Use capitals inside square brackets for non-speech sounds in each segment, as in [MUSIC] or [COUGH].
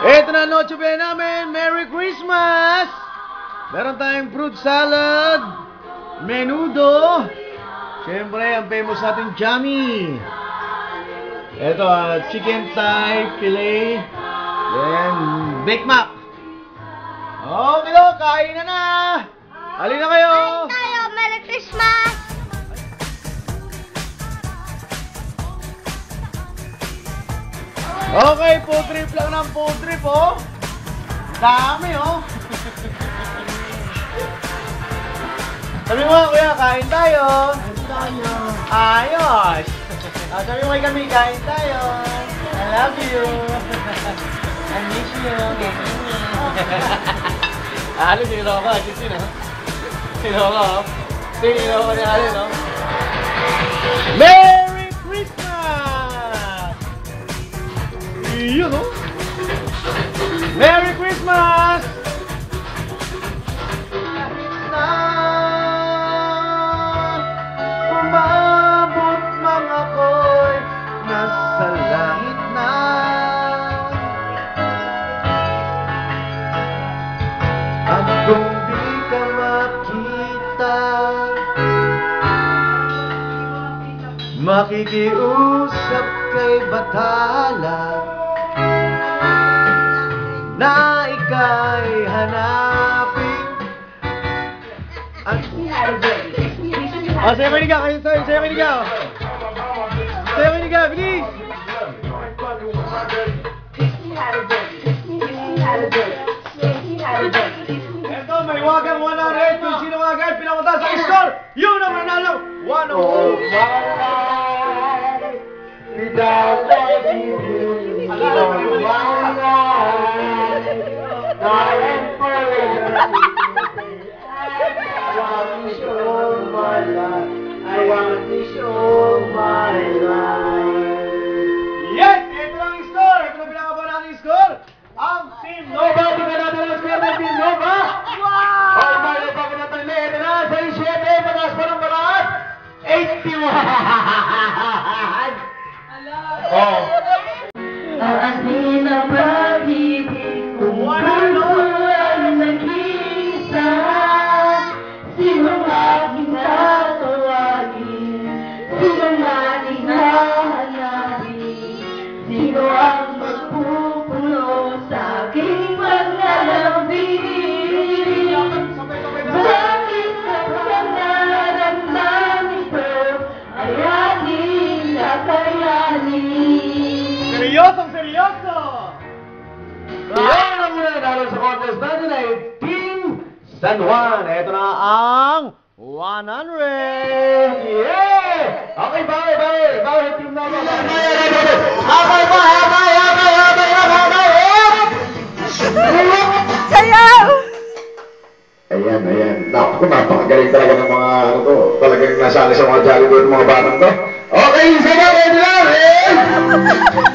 Ito na Noche Buena namin. Merry Christmas! Meron tayong fruit salad, menudo, Siyempre, ang famous natin Jammy. Ito, ah, chicken thigh fillet, then Big Mac. Okay, do, kain na na! Halina kayo! tayo! Merry Christmas! Okay, food trip lang ng food trip, oh. Dami, oh. Sabi mo, kuya, kain tayo. Kain tayo. Ayos. Ah, [LAUGHS] sabi mo kami, kain tayo. I love you. [LAUGHS] I miss you. [LAUGHS] ano, sino ka? Sino? Sino ka? Sino ka ni Ali, no? Merry Yun, no? Merry Christmas! Umabot mga ko'y nasa langit na At kung Makikiusap kay Batala Na ika'y hanapin At Oh, sayo kayo nigaw, sayo, sayo kayo nigaw. Sayo kayo nigaw, bilis! Ito, may wagang 100. Kung sino wagan, pinamata sa score. Yun ang manalo. 100. Without loving you, for my life, forever. [LAUGHS] I want to show my life. I want to show Seryosong seryoso! Yan ang nanalo sa contest natin ay Team San Juan. Ito na ang 100! Yeah! Okay, bawal. Bawal yung team namin. Habay pa, habay, habay, habay, habay, Sayaw! Ayan, ayan. Naku, napakagaling talaga ng mga ano to. Talagang nasali sa mga jolly ng mga batang to. Okay, na, ready na, eh!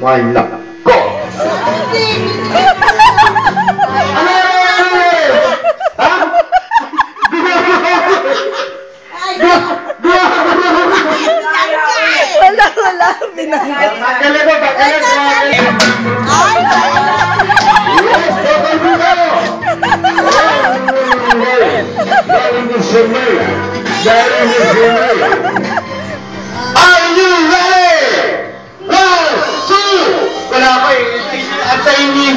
Why not? Go! ano yan? Ha? Wala, wala. Pinangat. Takalit ko, takalit ko. That is your name. That is your name.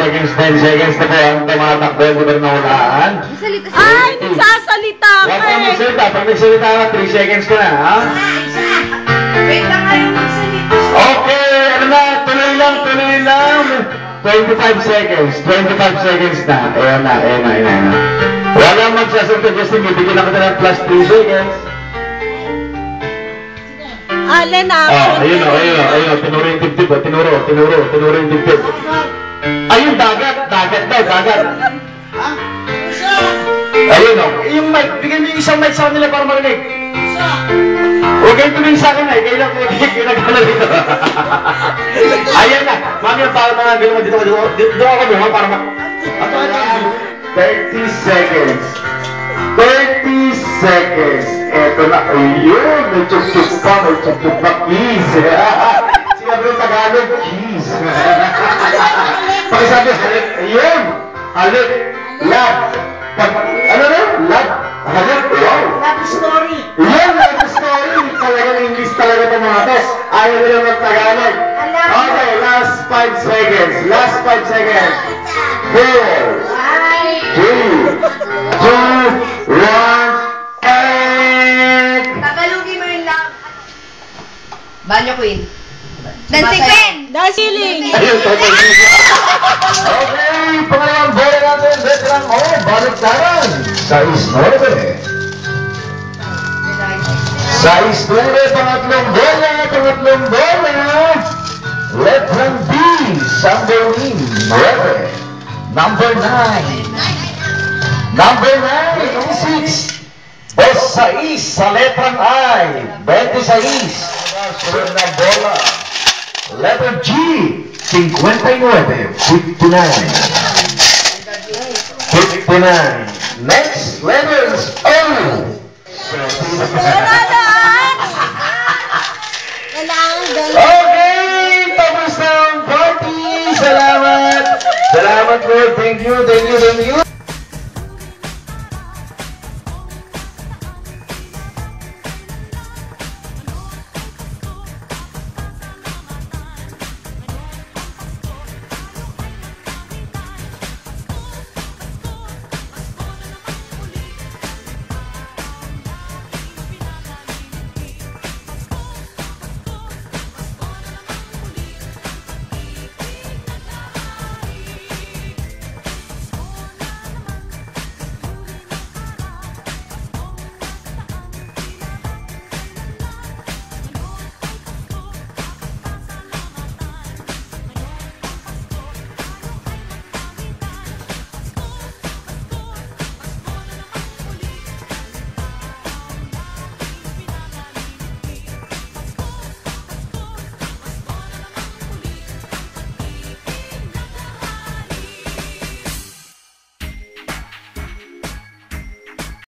seconds, 10 seconds na po ang tumatakbo. Rin nahulaan? Ay, nagsasalita ka Huwag kang eh. magsalita. Pag nagsalita ka, 3 seconds ka na, ha? Wait lang yung magsalita. Okay, ano na, tuloy lang, tuloy lang. 25 seconds, 25 seconds na. Ayan na, ayan na, ayan na. Wala magsasalita, Justin, bibigyan na kita ng plus 3 seconds. Alin Oh, action. ayun o, ayun o, ayun o, tinuro yung dibdib tinuro, tinuro, tinuro yung dibdib. Ayun, dagat, dagat daw, dagat. Ayun o, yung mic, bigyan mo yung isang mic sa kanila para marinig. Huwag kayong tumingin sa akin eh, kailan ko kinagkala dito. [LAUGHS] Ayan na, mami ang para mga gano'n dito, dito, dito, dito ako mo, para ma... Ato, ato, 30 seconds. 30 seconds. Eto na, ayun, may chuk-chuk pa, may chuk-chuk pa, keys. [LAUGHS] Sinabi yung Tagalog, keys. [LAUGHS] Halik, ayun, halik, lab. Pag, ano na, lab, halik, wow. Love story. Yan, love story. Talagang English talaga itong mga to. Ayaw nila mag-Tagalog. Okay, last 5 seconds. Last 5 seconds. 4, three, two, one, and... Tagalogin mo yung love. Banyo Queen. Dancing Queen. Dancing. Ayun, [LAUGHS] total Okay, pangalawang bola natin. Veteran O, balik taran. Sais 9. Sais 9, pangatlong bola, pangatlong bola. Veteran B, Sandorin 9. Number 9. Number 9, 6. Boss Sais sa letrang I, 26. Sunod na bola. Letter G, 59, 59. 59. Next, O. Na. Kailangan galing. Okay, tapos na ang party. Salamat. Salamat po. Thank you, thank you,